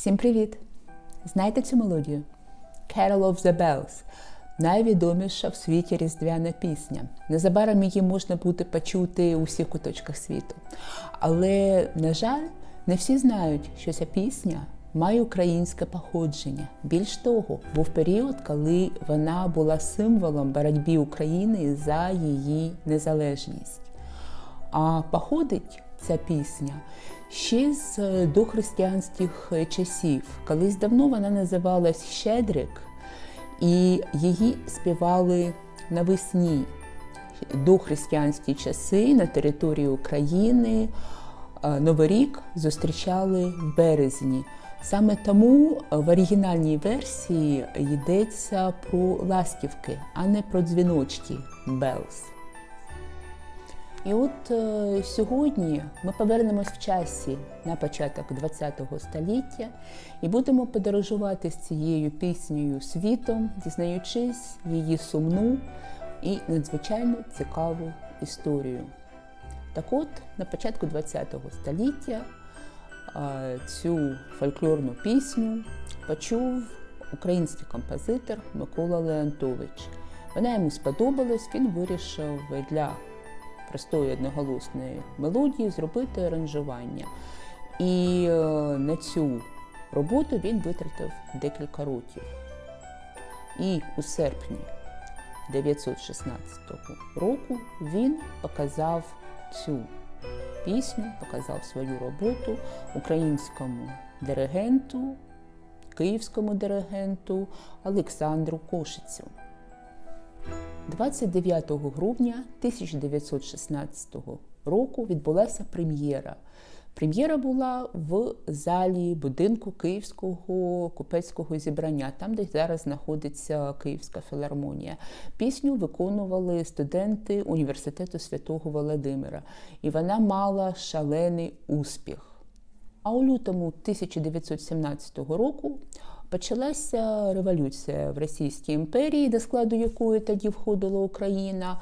Всім привіт! Знаєте цю мелодію? Carol of the Bells найвідоміша в світі різдвяна пісня. Незабаром її можна буде почути у всіх куточках світу. Але, на жаль, не всі знають, що ця пісня має українське походження. Більш того, був період, коли вона була символом боротьби України за її незалежність. А походить ця пісня ще з дохристиянських часів. Колись давно вона називалась Щедрик, і її співали навесні дохристиянські часи на території України. Новий рік зустрічали в березні. Саме тому в оригінальній версії йдеться про ластівки, а не про дзвіночки Bells. І от е, сьогодні ми повернемось в часі на початок ХХ століття і будемо подорожувати з цією піснею світом, дізнаючись її сумну і надзвичайно цікаву історію. Так от, на початку ХХ століття е, цю фольклорну пісню почув український композитор Микола Леонтович. Вона йому сподобалась, він вирішив для простої одноголосної мелодії зробити аранжування. І е, на цю роботу він витратив декілька років. І у серпні 916 року він показав цю пісню, показав свою роботу українському диригенту, київському диригенту Олександру Кошицю. 29 грудня 1916 року відбулася прем'єра. Прем'єра була в залі будинку Київського купецького зібрання, там, де зараз знаходиться Київська філармонія. Пісню виконували студенти університету святого Володимира, і вона мала шалений успіх. А у лютому 1917 року почалася революція в Російській імперії, до складу якої тоді входила Україна.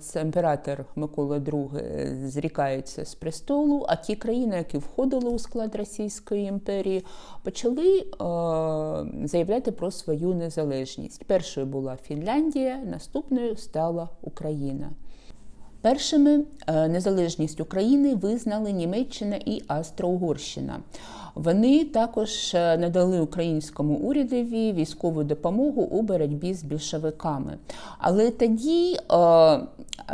Це імператор Микола II зрікається з престолу, а ті країни, які входили у склад Російської імперії, почали заявляти про свою незалежність. Першою була Фінляндія, наступною стала Україна. Першими незалежність України визнали Німеччина і Австро-Угорщина. Вони також надали українському урядові військову допомогу у боротьбі з більшовиками. Але тоді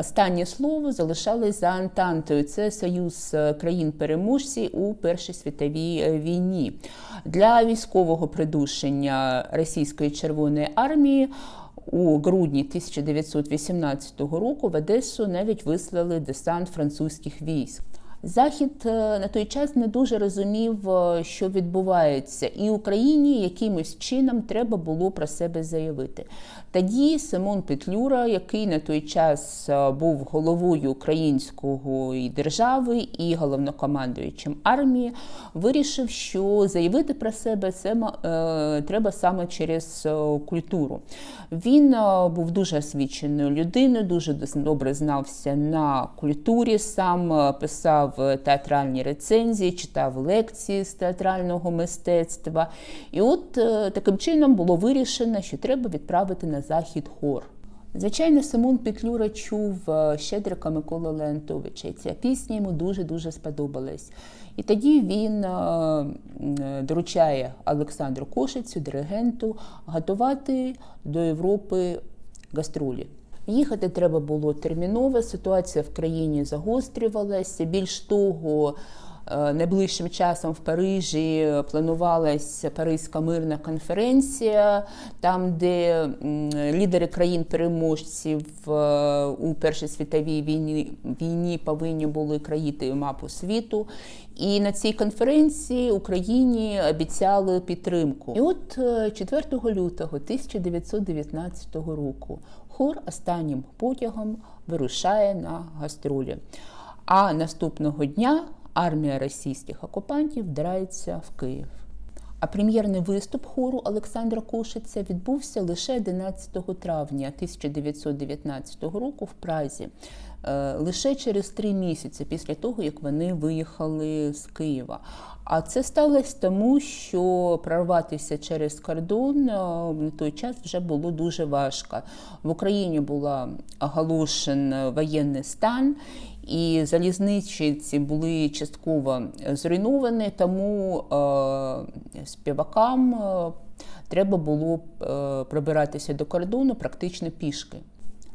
останнє слово залишалось за Антантою. Це союз країн-переможців у Першій світовій війні. Для військового придушення Російської Червоної армії. У грудні 1918 року в Одесу навіть вислали десант французьких військ. Захід на той час не дуже розумів, що відбувається, і Україні якимось чином треба було про себе заявити. Тоді Симон Петлюра, який на той час був головою української держави і головнокомандуючим армії, вирішив, що заявити про себе це треба саме через культуру. Він був дуже освіченою людиною, дуже добре знався на культурі, сам писав театральні рецензії, читав лекції з театрального мистецтва. І от таким чином було вирішено, що треба відправити на захід хор. Звичайно, Симон Петлюра чув Щедрика Миколи Леонтовича, і ця пісня йому дуже-дуже сподобалась. І тоді він доручає Олександру Кошицю, диригенту, готувати до Європи гастролі. Їхати треба було терміново, ситуація в країні загострювалася. Більш того, найближчим часом в Парижі планувалася Паризька мирна конференція, там, де лідери країн-переможців у Першій світовій війні війні повинні були країти мапу світу. І на цій конференції Україні обіцяли підтримку. І от 4 лютого 1919 року хор останнім потягом вирушає на гастролі. А наступного дня армія російських окупантів вдирається в Київ. А прем'єрний виступ хору Олександра Кошиця відбувся лише 11 травня 1919 року в Празі, е, лише через три місяці після того, як вони виїхали з Києва. А це сталося тому, що прорватися через кордон е, на той час вже було дуже важко. В Україні була оголошен воєнний стан. І залізничці були частково зруйновані, тому е, співакам е, треба було е, пробиратися до кордону практично пішки.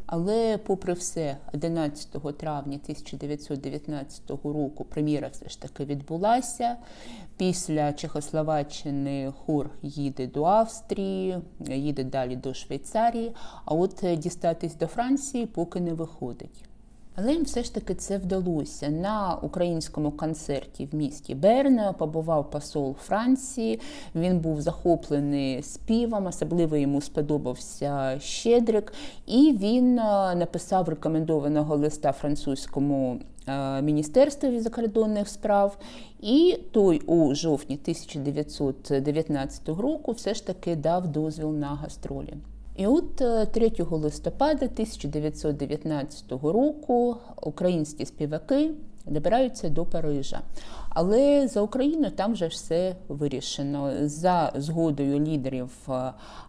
Але, попри все, 11 травня 1919 року прем'єра все ж таки відбулася. Після Чехословаччини хор їде до Австрії, їде далі до Швейцарії, а от дістатись до Франції поки не виходить. Але їм все ж таки це вдалося. На українському концерті в місті Берна побував посол Франції. Він був захоплений співом, особливо йому сподобався Щедрик, і він написав рекомендованого листа французькому міністерстві закордонних справ. І той у жовтні 1919 року все ж таки дав дозвіл на гастролі. І от 3 листопада 1919 року українські співаки добираються до Парижа. Але за Україну там вже все вирішено. За згодою лідерів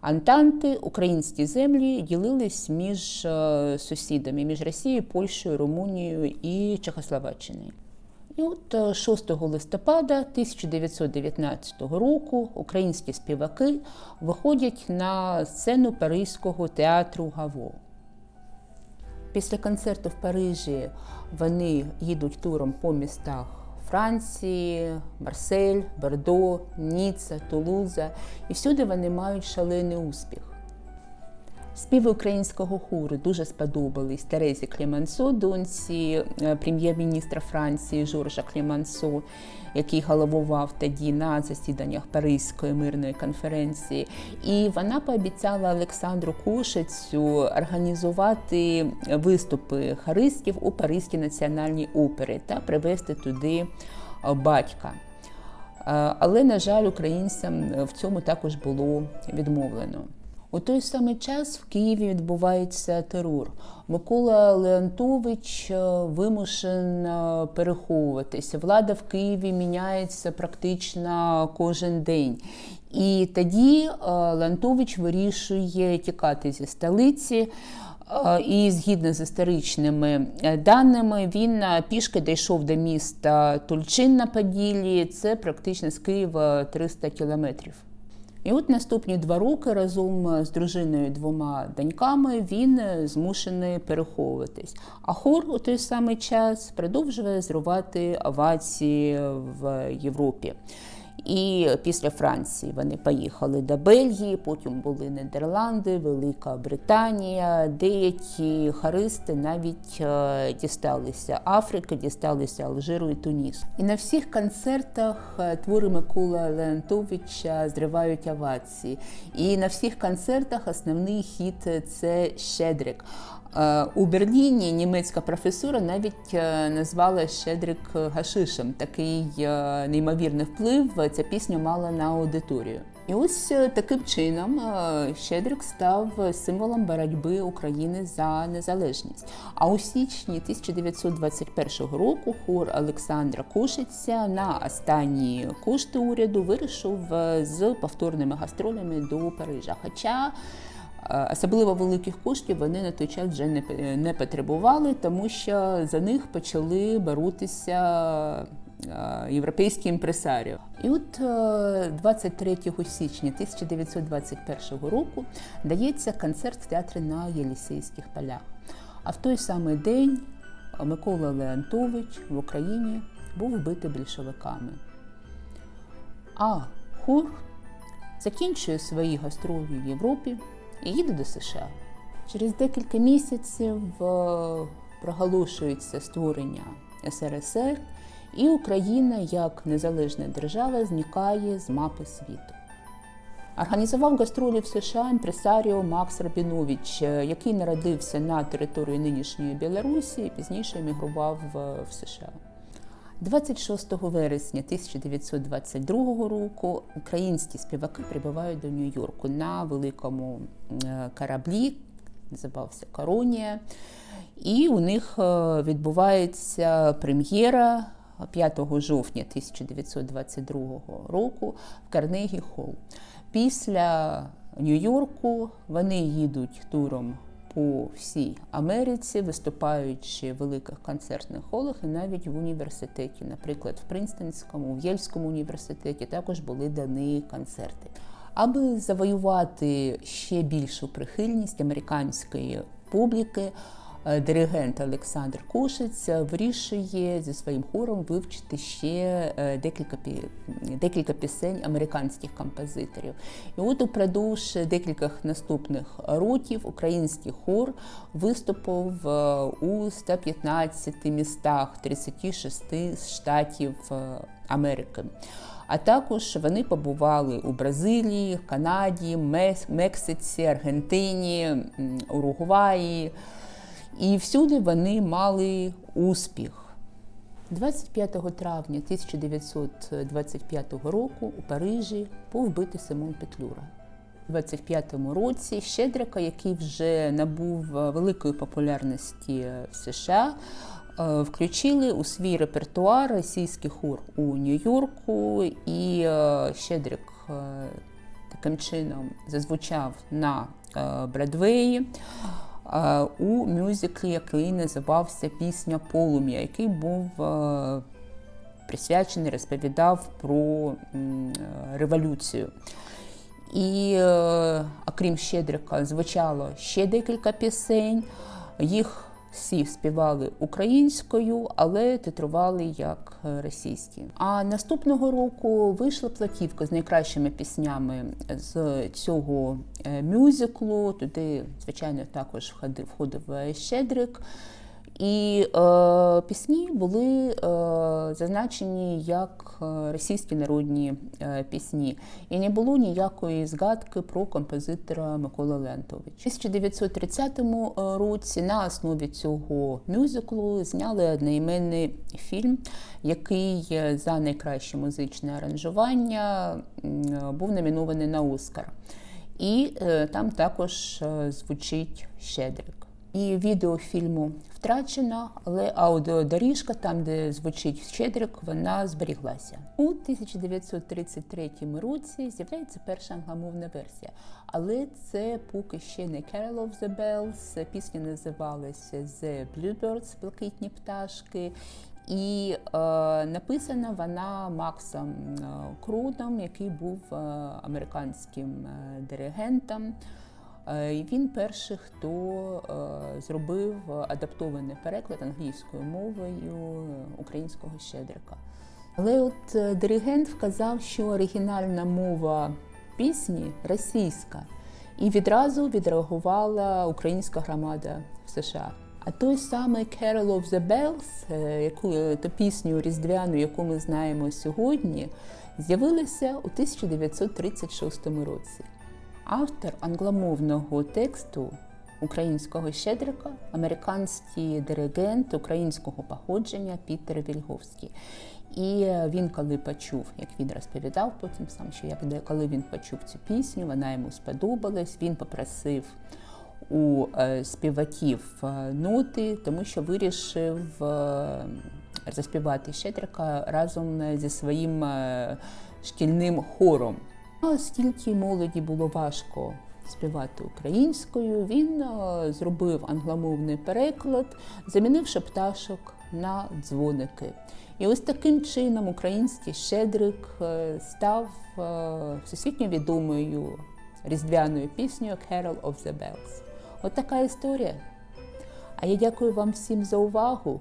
Антанти українські землі ділились між сусідами, між Росією, Польщею, Румунією і Чехословаччиною. І от 6 листопада 1919 року українські співаки виходять на сцену Паризького театру Гаво. Після концерту в Парижі вони їдуть туром по містах Франції, Марсель, Бордо, Ніцца, Тулуза. І всюди вони мають шалений успіх. Співи українського хору дуже сподобались Терезі Клемансо, доньці прем'єр-міністра Франції Жоржа Клемансо, який головував тоді на засіданнях Паризької мирної конференції. І вона пообіцяла Олександру Кошицю організувати виступи харистів у Паризькій національній опері та привезти туди батька. Але, на жаль, українцям в цьому також було відмовлено. У той самий час в Києві відбувається терор. Микола Леонтович вимушен переховуватися. Влада в Києві міняється практично кожен день. І тоді Леонтович вирішує тікати зі столиці. І згідно з історичними даними, він пішки дійшов до міста Тульчин на Поділлі. Це практично з Києва 300 кілометрів. І от наступні два роки разом з дружиною двома доньками він змушений переховуватись. А хор у той самий час продовжує зривати овації в Європі. І після Франції вони поїхали до Бельгії, потім були Нідерланди, Велика Британія. Деякі харисти навіть дісталися Африки, дісталися Алжиру і Туніс. І на всіх концертах твори Микола Леонтовича зривають овації. І на всіх концертах основний хіт це Щедрик. У Берліні німецька професура навіть назвала Щедрик Гашишем. Такий неймовірний вплив ця пісня мала на аудиторію. І ось таким чином Щедрик став символом боротьби України за незалежність. А у січні 1921 року хор Олександра Кошиця на останні кошти уряду вирішив з повторними гастролями до Парижа. Хоча Особливо великих коштів вони на той час вже не, не потребували, тому що за них почали боротися європейські імпресаріо. І от 23 січня 1921 року дається концерт в театрі на Єлісейських полях. А в той самий день Микола Леонтович в Україні був вбитий більшовиками. А хор закінчує свої гастролі в Європі і їде до США. Через декілька місяців проголошується створення СРСР, і Україна як незалежна держава зникає з мапи світу. Організував гастролі в США імпресаріо Макс Рабінович, який народився на території нинішньої Білорусі і пізніше емігрував в США. 26 вересня 1922 року українські співаки прибувають до Нью-Йорку на великому е, кораблі, називався Коронія. І у них е, відбувається прем'єра 5 жовтня 1922 року в Карнегі Холл. Після Нью-Йорку вони їдуть туром по всій Америці, виступаючи в великих концертних холах і навіть в університеті. Наприклад, в Принстонському, в Єльському університеті також були дані концерти. Аби завоювати ще більшу прихильність американської публіки. Е, Диригент Олександр Кошиць вирішує зі своїм хором вивчити ще е, декілька декілька пісень американських композиторів. І от упродовж декількох наступних років український хор виступив е, у 115 містах 36 штатів е, Америки. А також вони побували у Бразилії, Канаді, Мексиці, Аргентині, Уругваї. І всюди вони мали успіх. 25 травня 1925 року у Парижі був вбитий Симон Петлюра. У 25-му році Щедрика, який вже набув е, великої популярності в США, е, включили у свій репертуар російський хор у Нью-Йорку, і е, Щедрик таким чином зазвучав на Бродвеї у мюзиклі, який називався Пісня Полум'я, який був е, присвячений, розповідав про е, революцію. І е, окрім Щедрика, звучало ще декілька пісень. Їх всі співали українською, але титрували як е, російські. А наступного року вийшла платівка з найкращими піснями з цього е, мюзиклу. Туди, звичайно, також входив, е, Щедрик. І е, пісні були е, зазначені як е, російські народні е, пісні. І не було ніякої згадки про композитора Микола Лентович. У 1930 році на основі цього мюзиклу зняли одноіменний фільм, який е, за найкраще музичне аранжування був номінований на Оскар. І е, там також е, звучить Щедрик. І відео фільму втрачено, але аудіодоріжка, там, де звучить Щедрик, вона зберіглася. У 1933 році з'являється перша англомовна версія, але це поки ще не Carol of the Bells. Пісня називалася The Bluebirds, блакитні пташки. І е, написана вона Максом е, Крудом, який був е, американським е, диригентом. Е, він перший, хто е, зробив адаптований переклад англійською мовою українського щедрика. Але от е, диригент вказав, що оригінальна мова пісні російська, і відразу відреагувала українська громада в США. А той самий Carol of the Bells, яку ту пісню різдвяну, яку ми знаємо сьогодні, з'явилася у 1936 році. Автор англомовного тексту українського щедрика, американський диригент українського походження Пітер Вільговський. І він, коли почув, як він розповідав потім сам, що де- коли він почув цю пісню, вона йому сподобалась. Він попросив у е, співаків е, ноти, тому що вирішив е, заспівати щедрика разом зі своїм е, шкільним хором. Оскільки молоді було важко співати українською, він е, зробив англомовний переклад, замінивши пташок на дзвоники. І ось таким чином український щедрик е, став е, всесвітньо відомою різдвяною піснею Carol of the Bells. От така історія. А я дякую вам всім за увагу.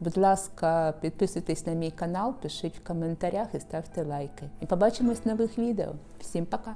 Будь ласка, підписуйтесь на мій канал, пишіть в коментарях і ставте лайки. І побачимось в нових відео. Всім пока!